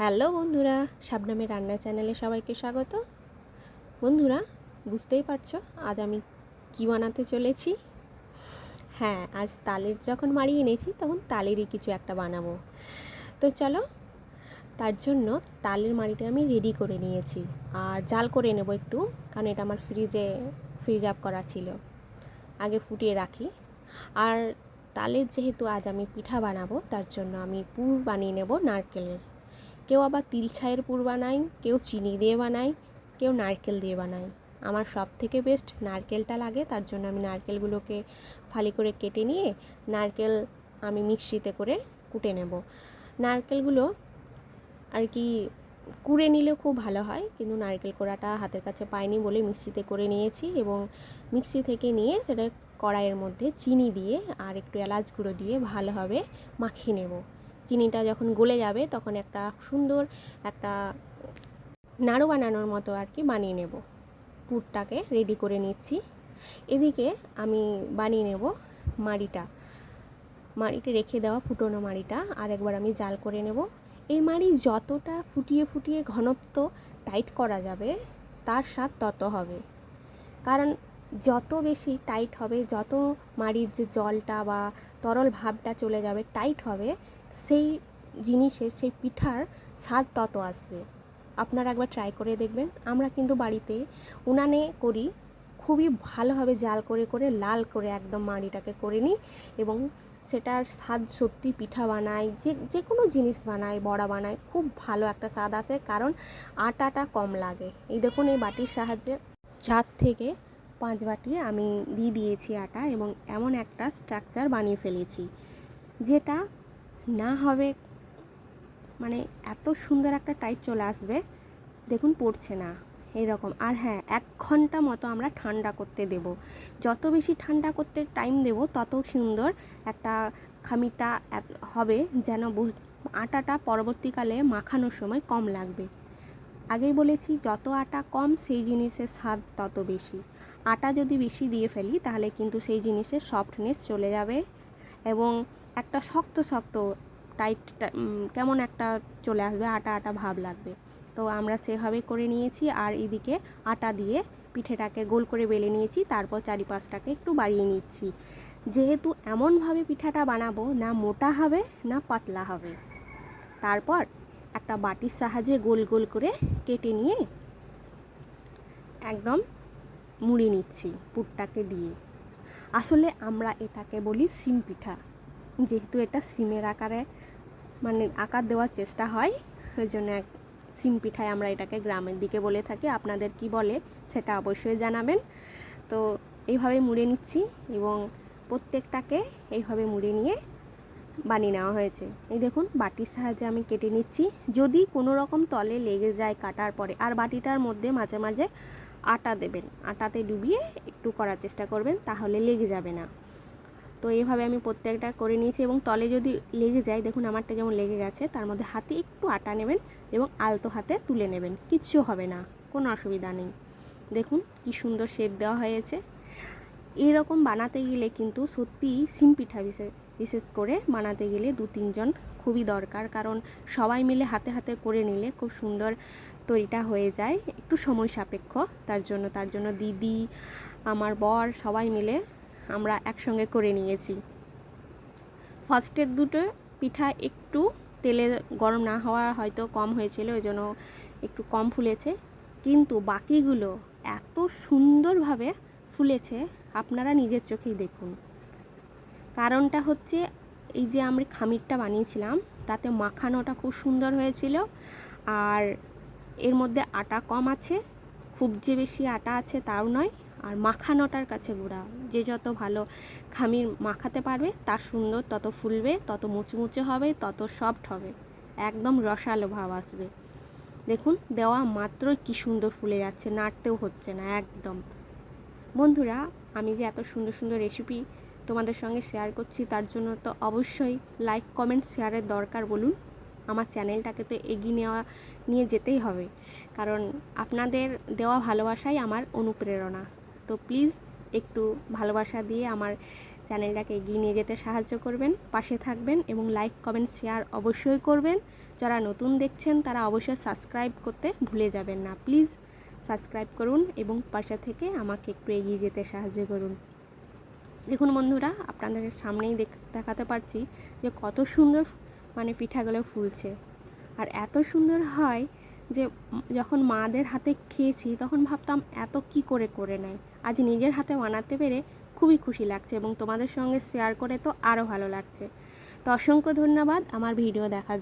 Hello বন্ধুরা শাবনামের রান্না চ্যানেলে সবাইকে স্বাগত। বন্ধুরা, বুঝতেই পারছ আজ আমি কি বানাতে চলেছি? হ্যাঁ আজ তালের যখন মাড়ি এনেছি, তখন তালেরই কিছু একটা বানাবো। তো চলো, তার জন্য তালের মাড়িটা আমি রেডি করে নিয়েছি। আর জাল করে নেব একটু, কারণ এটা আমার ফ্রিজে ফ্রিজ আপ করা ছিল। আগে ফুটিয়ে রাখি। আর তালের যেহেতু আজ আমি পিঠা বানাবো, তার জন্য আমি পুর বানিয়ে নেব নারকেলের। কেউ আবার তিল ছাইয়ের পুর বানায়, কেউ চিনি দিয়ে বানায়, কেউ নারকেল দিয়ে বানায়। আমার সব থেকে বেস্ট নারকেলটা লাগে, তার জন্য আমি নারকেলগুলোকে ফালি করে কেটে নিয়ে নারকেল আমি মিক্সিতে করে কুটে নেব। নারকেলগুলো আর কি কুড়ে নিলে খুব ভালো হয়, কিন্তু নারকেল কোড়াটা হাতের কাছে পাইনি বলে মিক্সিতে করে নিয়েছি এবং মিক্সি থেকে নিয়ে সেটা কড়াইয়ের মধ্যে চিনি দিয়ে আর একটু এলাচ গুঁড়ো দিয়ে ভালোভাবে মাখিয়ে নেব। চিনিটা যখন গলে যাবে, তখন একটা সুন্দর একটা নাড়ু বানানোর মতো আর কি বানিয়ে নেব। পুরটাকে রেডি করে নিচ্ছি। এদিকে আমি বানিয়ে নেব মাড়িটা। মাড়িতে রেখে দেওয়া ফুটোনো মাড়িটা আর একবার আমি জাল করে নেব। এই মাড়ি যতটা ফুটিয়ে ফুটিয়ে ঘনত্ব টাইট করা যাবে, তার স্বাদ তত হবে। কারণ যত বেশি টাইট হবে, যত মাড়ির যে জলটা বা তরল ভাবটা চলে যাবে টাইট হবে সেই জিনিসের, সেই পিঠার স্বাদ তত আসবে। আপনারা একবার ট্রাই করে দেখবেন। আমরা কিন্তু বাড়িতে উনানে করি, খুবই ভালোভাবে জাল করে করে, লাল করে একদম মাড়িটাকে করে নিই এবং সেটার স্বাদ সত্যি পিঠা বানাই যে যে কোনো জিনিস বানাই বড়া বানাই খুব ভালো একটা স্বাদ আসে কারণ আটাটা কম লাগে। এই দেখুন, এই বাটির সাহায্যে চার থেকে পাঁচ বাটি আমি দিয়ে দিয়েছি আটা এবং এমন একটা স্ট্রাকচার বানিয়ে ফেলেছি, যেটা না হবে মানে এত সুন্দর একটা টাইপ চলে আসবে, দেখুন পড়ছে না এইরকম আর হ্যাঁ এক ঘণ্টা মতো আমরা ঠান্ডা করতে দেব। যত বেশি ঠান্ডা করতে টাইম দেব, তত সুন্দর একটা খামিটা হবে যেন আটাটা পরবর্তীকালে মাখানোর সময় কম লাগবে। আগেই বলেছি, যত আটা কম, সেই জিনিসের স্বাদ তত বেশি। আটা যদি বেশি দিয়ে ফেলি, তাহলে কিন্তু সেই জিনিসের সফটনেস চলে যাবে এবং একটা শক্ত শক্ত, টাইট কেমন একটা চলে আসবে, আটা আটা ভাব লাগবে। তো আমরা সেভাবে করে নিয়েছি আর এদিকে আটা দিয়ে পিঠেটাকে গোল করে বেলে নিয়েছি, তারপর চারিপাশটাকে একটু বাড়িয়ে নিচ্ছি। যেহেতু এমনভাবে পিঠাটা বানাবো, না মোটা হবে, না পাতলা হবে। তারপর একটা বাটির সাহায্যে গোল গোল করে কেটে নিয়ে একদম মুড়ে নিচ্ছি পুরটাকে দিয়ে। আসলে আমরা এটাকে বলি সিম পিঠা। যেহেতু এটা সিমের আকারে মানে আকার দেওয়ার চেষ্টা হয় ওই জন্য এক সিম পিঠায় আমরা এটাকে গ্রামের দিকে বলে থাকি। আপনাদের কি বলে সেটা অবশ্যই জানাবেন। তো এইভাবে মুড়ে নিচ্ছি এবং প্রত্যেকটাকে এইভাবে মুড়ে নিয়ে বানিয়ে নেওয়া হয়েছে। এই দেখুন, বাটির সাহায্যে আমি কেটে নিচ্ছি। যদি কোনো রকম তলে লেগে যায় কাটার পরে, আর বাটিটার মধ্যে মাঝে মাঝে আটা দেবেন, আটাতে ডুবিয়ে একটু করার চেষ্টা করবেন, তাহলে লেগে যাবে না। তো এইভাবে আমি প্রত্যেকটা করে নিয়েছি এবং তলে যদি লেগে যায়, দেখুন আমারটা যেমন লেগে গেছে, তার মধ্যে হাতে একটু আটা নেবেন এবং আলতো হাতে তুলে নেবেন, কিচ্ছু হবে না, কোনো অসুবিধা নেই। দেখুন কি সুন্দর শেপ দেওয়া হয়েছে। এরকম বানাতে গেলে কিন্তু সত্যি সিম পিঠা বিশেষ বিশেষ করে বানাতে গেলে দু তিনজন খুবই দরকার, কারণ সবাই মিলে হাতে হাতে করে নিলে খুব সুন্দর তৈরিটা হয়ে যায়। একটু সময় সাপেক্ষ, তার জন্য তার জন্য দিদি, আমার বর সবাই মিলে আমরা একসঙ্গে করে নিয়েছি। ফার্স্টের দুটো পিঠা একটু তেলে গরম না হওয়া হয়তো কম হয়েছিল, ওই জন্য একটু কম ফুলেছে। কিন্তু বাকিগুলো এত সুন্দরভাবে ফুলেছে, আপনারা নিজের চোখেই দেখুন। কারণটা হচ্ছে, এই যে আমরা খামিরটা বানিয়েছিলাম, তাতে মাখানোটা খুব সুন্দর হয়েছিল। আর এর মধ্যে আটা কম আছে খুব যে বেশি আটা আছে তাও নয়, আর মাখানোটার কাছে গুঁড়া। যে যত ভালো খামির মাখাতে পারবে, তার সুন্দর তত ফুলবে, তত মুচমুচে হবে, তত সফট হবে। একদম রসালো ভাব আসবে। দেখুন, দেওয়া মাত্রই কি সুন্দর ফুলে যাচ্ছে, নাড়তেও হচ্ছে না, একদম। বন্ধুরা, আমি যে এত সুন্দর সুন্দর রেসিপি তোমাদের সঙ্গে শেয়ার করছি, তার জন্য তো অবশ্যই লাইক কমেন্ট শেয়ারের দরকার বলুন। আমার চ্যানেলটাকে তো এগিয়ে নেওয়া, নিয়ে যেতেই হবে। কারণ আপনাদের দেওয়া ভালোবাসাই আমার অনুপ্রেরণা। তো প্লিজ একটু ভালোবাসা দিয়ে আমার চ্যানেলটাকে এগিয়ে নিয়ে যেতে সাহায্য করবেন, পাশে থাকবেন এবং লাইক কমেন্ট শেয়ার অবশ্যই করবেন। যারা নতুন দেখছেন তারা অবশ্যই সাবস্ক্রাইব করতে ভুলে যাবেন না। প্লিজ সাবস্ক্রাইব করুন এবং পাশে থেকে আমাকে একটু এগিয়ে যেতে সাহায্য করুন। দেখুন বন্ধুরা, আপনাদের সামনেই দেখ- দেখাতে পারছি যে কত সুন্দর মানে পিঠাগুলো ফুলছে। আর এত সুন্দর হয় যে যখন মাদের হাতে খেয়েছি তখন ভাবতাম, এত কি করে করে নেয়? আজ নিজের হাতে বানাতে পেরে খুবই খুশি লাগছে এবং তোমাদের সঙ্গে শেয়ার করে তো আরও ভালো লাগছে। তো অসংখ্য ধন্যবাদ আমার ভিডিও দেখার